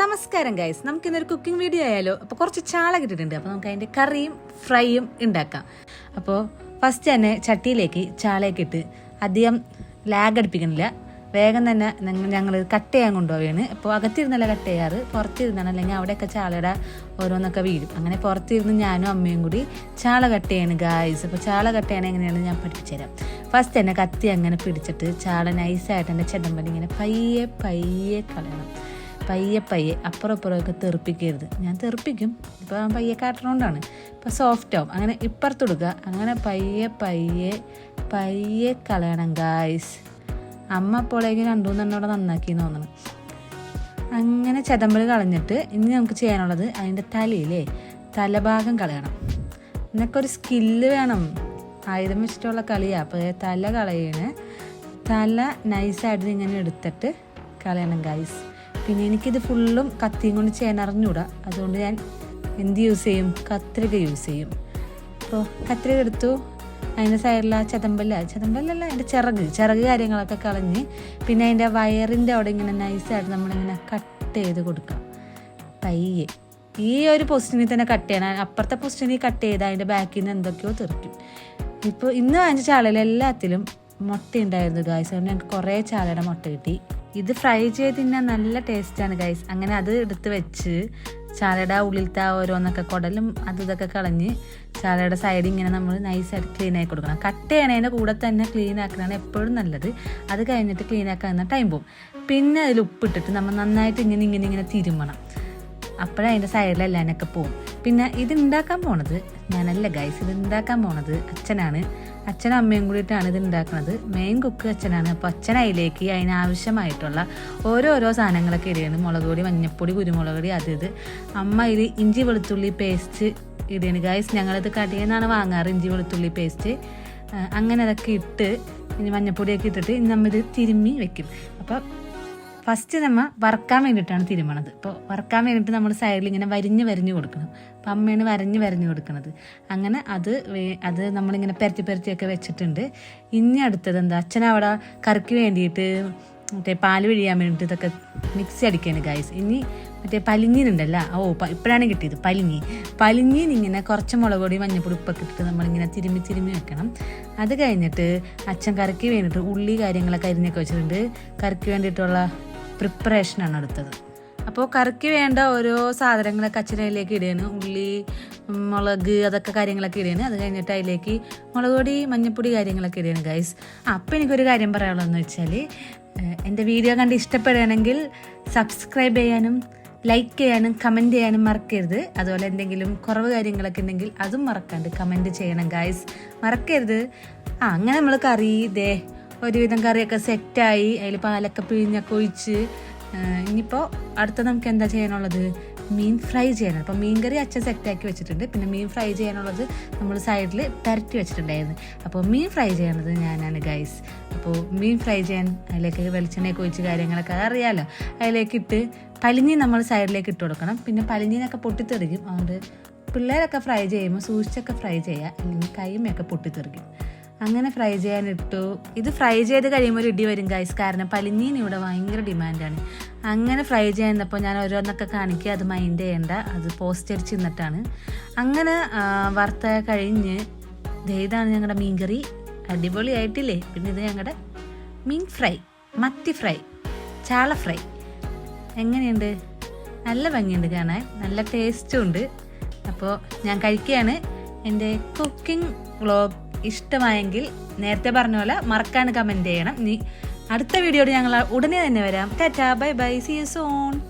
നമസ്കാരം ഗൈസ് നമുക്ക് ഇന്നൊരു കുക്കിംഗ് വീഡിയോ ആയാലോ? അപ്പോൾ കുറച്ച് ചാള കിട്ടിയിട്ടുണ്ട്. അപ്പോൾ നമുക്ക് അതിന്റെ കറിയും ഫ്രൈയും ഉണ്ടാക്കാം. അപ്പോൾ ഫസ്റ്റ് തന്നെ ചട്ടിയിലേക്ക് ചാളയൊക്കെ ഇട്ട് അധികം ലാഗ് അടുപ്പിക്കണില്ല. വേഗം തന്നെ ഞങ്ങൾ കട്ട് ചെയ്യാൻ കൊണ്ടുപോവുകയാണ്. അപ്പോൾ അകത്തിരുന്നല്ല കട്ട് ചെയ്യാറ്? പുറത്തിരുന്നാണ്. അല്ലെങ്കിൽ അവിടെയൊക്കെ ചാളയുടെ ഓരോന്നൊക്കെ വീഴും. അങ്ങനെ പുറത്തിരുന്ന് ഞാനും അമ്മയും കൂടി ചാള കട്ട് ചെയ്യാണ് ഗായ്സ് അപ്പോൾ ചാള കട്ട് ചെയ്യണ എങ്ങനെയാണ് ഞാൻ പഠിപ്പിച്ചു തരാം. ഫസ്റ്റ് തന്നെ കത്തി അങ്ങനെ പിടിച്ചിട്ട് ചാള നൈസായിട്ട് എന്റെ ചെണ്ടമ്പടി ഇങ്ങനെ പയ്യെ പയ്യെ കളയണം. പയ്യെ പയ്യെ അപ്പുറം ഇപ്പുറമൊക്കെ തെറിപ്പിക്കരുത്. ഞാൻ തെറിപ്പിക്കും. ഇപ്പോൾ പയ്യെ കാട്ടണോണ്ടാണ്. ഇപ്പോൾ സോഫ്റ്റ് ആവും. അങ്ങനെ ഇപ്പുറത്തെടുക്കുക. അങ്ങനെ പയ്യെ പയ്യെ പയ്യെ കളയണം ഗായ്സ് അമ്മ അപ്പോളേക്ക് രണ്ടു മൂന്നെണ്ണോടെ നന്നാക്കി തോന്നണം. അങ്ങനെ ചതമ്പൽ കളഞ്ഞിട്ട് ഇനി നമുക്ക് ചെയ്യാനുള്ളത് അതിന്റെ തലയിലേ തലഭാഗം കളയണം. എന്നൊക്കെ ഒരു സ്കില്ല് വേണം. ആയുധം വെച്ചിട്ടുള്ള കളിയാണ് അപ്പോൾ തല കളയണ്. തല നൈസായിട്ട് ഇങ്ങനെ എടുത്തിട്ട് കളയണം ഗൈസ് പിന്നെ എനിക്കിത് ഫുള്ളും കത്തിയും കൊണ്ട് ചെയ്യാൻ അതുകൊണ്ട് ഞാൻ എന്ത് യൂസ് ചെയ്യും? കത്രിക യൂസ് ചെയ്യും. അപ്പോൾ കത്രിക എടുത്തു. അതിന്റെ സൈഡിൽ ആ ചതമ്പല്ല ചതമ്പല്ലല്ല അതിന്റെ ചിറക് ചിറക് കാര്യങ്ങളൊക്കെ കളഞ്ഞ് പിന്നെ അതിന്റെ വയറിന്റെ അവിടെ ഇങ്ങനെ നൈസായിട്ട് നമ്മളിങ്ങനെ കട്ട് ചെയ്ത് കൊടുക്കാം. പയ്യെ. ഈ ഒരു പൊസിഷനിൽ തന്നെ കട്ട് ചെയ്യണം അപ്പുറത്തെ പൊസിഷനിൽ കട്ട് ചെയ്ത് അതിന്റെ ബാക്കിൽ നിന്ന് എന്തൊക്കെയോ തെറിക്കും. ഇപ്പോൾ ഇന്ന് വാങ്ങിച്ച ചാളയിൽ എല്ലാത്തിലും മുട്ട ഉണ്ടായിരുന്നു ഗായ്സ് അതുകൊണ്ട് ഞങ്ങൾക്ക് കുറേ ചാളയുടെ മുട്ട കിട്ടി. ഇത് ഫ്രൈ ചെയ്ത് തിന്നാൻ നല്ല ടേസ്റ്റാണ് ഗൈസ് അങ്ങനെ അത് എടുത്ത് വെച്ച് ചാലയുടെ ഉള്ളിലത്തെ ആ ഓരോന്നൊക്കെ കുടലും അത് ഇതൊക്കെ കളഞ്ഞ് ചാലയുടെ സൈഡ് ഇങ്ങനെ നമ്മൾ നൈസായിട്ട് ക്ലീൻ ആക്കി കൊടുക്കണം. കട്ട് ചെയ്യണതിന്റെ കൂടെ തന്നെ ക്ലീൻ ആക്കണതാണ് എപ്പോഴും നല്ലത്. അത് കഴിഞ്ഞിട്ട് ക്ലീൻ ആക്കാൻ ടൈം പോകും പിന്നെ അതിൽ ഉപ്പിട്ടിട്ട് നമ്മൾ നന്നായിട്ട് ഇങ്ങനെ ഇങ്ങനെ ഇങ്ങനെ തിരുമണം. അപ്പോഴേ അതിന്റെ സൈഡിലെല്ലാനൊക്കെ പോകും പിന്നെ ഇത് ഉണ്ടാക്കാൻ പോണത് ഞാനല്ല ഗൈസ് ഇത് ഉണ്ടാക്കാൻ പോണത് അച്ഛനാണ്. അച്ഛനും അമ്മയും കൂടിയിട്ടാണ് ഇത് ഉണ്ടാക്കുന്നത് മെയിൻ കുക്ക് അച്ഛനാണ്. അപ്പോൾ അച്ഛൻ അതിലേക്ക് അതിനാവശ്യമായിട്ടുള്ള ഓരോരോ സാധനങ്ങളൊക്കെ ഇടുകയാണ്. മുളക് പൊടി മഞ്ഞപ്പൊടി കുരുമുളക് പൊടി അത് ഇത്. അമ്മ ഇതിൽ ഇഞ്ചി വെളുത്തുള്ളി പേസ്റ്റ് ഇടുകയാണ്. ഗൈസ് ഞങ്ങളത് കടയിൽ നിന്നാണ് വാങ്ങാറ് ഇഞ്ചി വെളുത്തുള്ളി പേസ്റ്റ് അങ്ങനെ അതൊക്കെ ഇട്ട് ഇനി മഞ്ഞപ്പൊടിയൊക്കെ ഇട്ടിട്ട് നമ്മൾ ഇത് തിരുമ്മി വെക്കും. അപ്പോൾ ഫസ്റ്റ് നമ്മൾ വറക്കാൻ വേണ്ടിയിട്ടാണ് തിരുമണത്. ഇപ്പോൾ വറക്കാൻ വേണ്ടിയിട്ട് നമ്മൾ സൈഡിൽ ഇങ്ങനെ വരിഞ്ഞ് വരിഞ്ഞ് കൊടുക്കണം. അപ്പം അമ്മയാണ് വരഞ്ഞ് വരഞ്ഞ് കൊടുക്കുന്നത് അങ്ങനെ അത് അത് നമ്മളിങ്ങനെ പെരത്തി പെരത്തിയൊക്കെ വെച്ചിട്ടുണ്ട്. ഇനി അടുത്തത് എന്താ? അച്ഛൻ അവിടെ കറിക്ക് വേണ്ടിയിട്ട് മറ്റേ പാൽ പിഴിയാൻ വേണ്ടിയിട്ട് ഇതൊക്കെ മിക്സി അടിക്കാണ് ഗായ്സ് ഇനി മറ്റേ പലിഞ്ഞിനുണ്ടല്ലോ? ഓ ഇപ്പോഴാണ് കിട്ടിയത് പലിഞ്ഞി. പലിഞ്ഞിന് ഇങ്ങനെ കുറച്ച് മുളക് പൊടി മഞ്ഞപ്പൊടി ഉപ്പൊക്കെ ഇട്ടിട്ട് നമ്മളിങ്ങനെ തിരുമ്മി തിരുമ്മി വെക്കണം. അത് കഴിഞ്ഞിട്ട് അച്ഛൻ കറിക്ക് വേണ്ടിയിട്ട് ഉള്ളി കാര്യങ്ങളൊക്കെ അരിഞ്ഞൊക്കെ വെച്ചിട്ടുണ്ട്. കറിക്ക് വേണ്ടിയിട്ടുള്ള പ്രിപ്പറേഷനാണ് അടുത്തത്. അപ്പോൾ കറിക്ക് വേണ്ട ഓരോ സാധനങ്ങളൊക്കെ അച്ഛനയിലേക്ക് ഇടുകയാണ് ഉള്ളി മുളക് അതൊക്കെ കാര്യങ്ങളൊക്കെ ഇടുകയാണ് അത് കഴിഞ്ഞിട്ട് അതിലേക്ക് മുളക് പൊടി മഞ്ഞൾപ്പൊടി കാര്യങ്ങളൊക്കെ ഇടുകയാണ് ഗൈസ് അപ്പോൾ എനിക്കൊരു കാര്യം പറയാനുള്ളതെന്ന് വെച്ചാൽ എന്റെ വീഡിയോ കണ്ട് ഇഷ്ടപ്പെടുകയാണെങ്കിൽ സബ്സ്ക്രൈബ് ചെയ്യാനും ലൈക്ക് ചെയ്യാനും കമന്റ് ചെയ്യാനും മറക്കരുത്. അതുപോലെ എന്തെങ്കിലും കുറവ് കാര്യങ്ങളൊക്കെ ഉണ്ടെങ്കിൽ അതും മറക്കാണ്ട് കമന്റ് ചെയ്യണം ഗൈസ് മറക്കരുത്. ആ അങ്ങനെ നമ്മൾ കറി ദേ ഒരുവിധം കറിയൊക്കെ സെറ്റായി. അതിൽ പാലൊക്കെ പിഴിഞ്ഞൊക്കെ ഒഴിച്ച്. ഇനിയിപ്പോൾ അടുത്ത നമുക്ക് എന്താ ചെയ്യാനുള്ളത്? മീൻ ഫ്രൈ ചെയ്യണം. അപ്പോൾ മീൻ കറി അച്ഛൻ സെറ്റാക്കി വെച്ചിട്ടുണ്ട്. പിന്നെ മീൻ ഫ്രൈ ചെയ്യാനുള്ളത് നമ്മൾ സൈഡിൽ പരട്ടി വെച്ചിട്ടുണ്ടായിരുന്നു. അപ്പോൾ മീൻ ഫ്രൈ ചെയ്യണത് ഞാനാണ് ഗൈസ് അപ്പോൾ മീൻ ഫ്രൈ ചെയ്യാൻ അതിലേക്ക് വെളിച്ചെണ്ണയൊക്കെ ഒഴിച്ച് കാര്യങ്ങളൊക്കെ അറിയാമല്ലോ അതിലേക്ക് ഇട്ട് പലിഞ്ഞി നമ്മൾ സൈഡിലേക്ക് ഇട്ട് കൊടുക്കണം. പിന്നെ പലിഞ്ഞിനൊക്കെ പൊട്ടിത്തെറിക്കും. അതുകൊണ്ട് പിള്ളേരൊക്കെ ഫ്രൈ ചെയ്യുമ്പോൾ സൂക്ഷിച്ചൊക്കെ ഫ്രൈ ചെയ്യുക. അല്ലെങ്കിൽ കൈമയൊക്കെ പൊട്ടിത്തെറിക്കും. അങ്ങനെ ഫ്രൈ ചെയ്യാനിട്ടു. ഇത് ഫ്രൈ ചെയ്ത് കഴിയുമ്പോൾ ഒരു ഇടി വരും ഗൈസ് കാരണം പലിഞ്ഞീൻ ഇവിടെ ഭയങ്കര ഡിമാൻഡാണ് അങ്ങനെ ഫ്രൈ ചെയ്യുന്നപ്പോൾ ഞാൻ ഓരോന്നൊക്കെ കാണിക്കുക. അത് മൈൻഡ് ചെയ്യേണ്ട. അത് പോസ്റ്റ് ചെന്നിട്ടാണ് അങ്ങനെ വറുത്ത കഴിഞ്ഞ് ഇതാണ് ഞങ്ങളുടെ മീൻകറി. അടിപൊളിയായിട്ടില്ലേ? പിന്നെ ഇത് ഞങ്ങളുടെ മീൻ ഫ്രൈ മത്തി ഫ്രൈ ചാള ഫ്രൈ എങ്ങനെയുണ്ട്? നല്ല ഭംഗിയുണ്ട് കാണാൻ. നല്ല ടേസ്റ്റും ഉണ്ട്. അപ്പോൾ ഞാൻ കഴിക്കുകയാണ്. എന്റെ കുക്കിംഗ് വ്ളോഗ് ഇഷ്ടമായെങ്കിൽ നേരത്തെ പറഞ്ഞ പോലെ മറക്കാണ്ട് കമന്റ് ചെയ്യണം. ഇനി അടുത്ത വീഡിയോയോട് ഞങ്ങൾ ഉടനെ തന്നെ വരാം. Tata bye bye. See you soon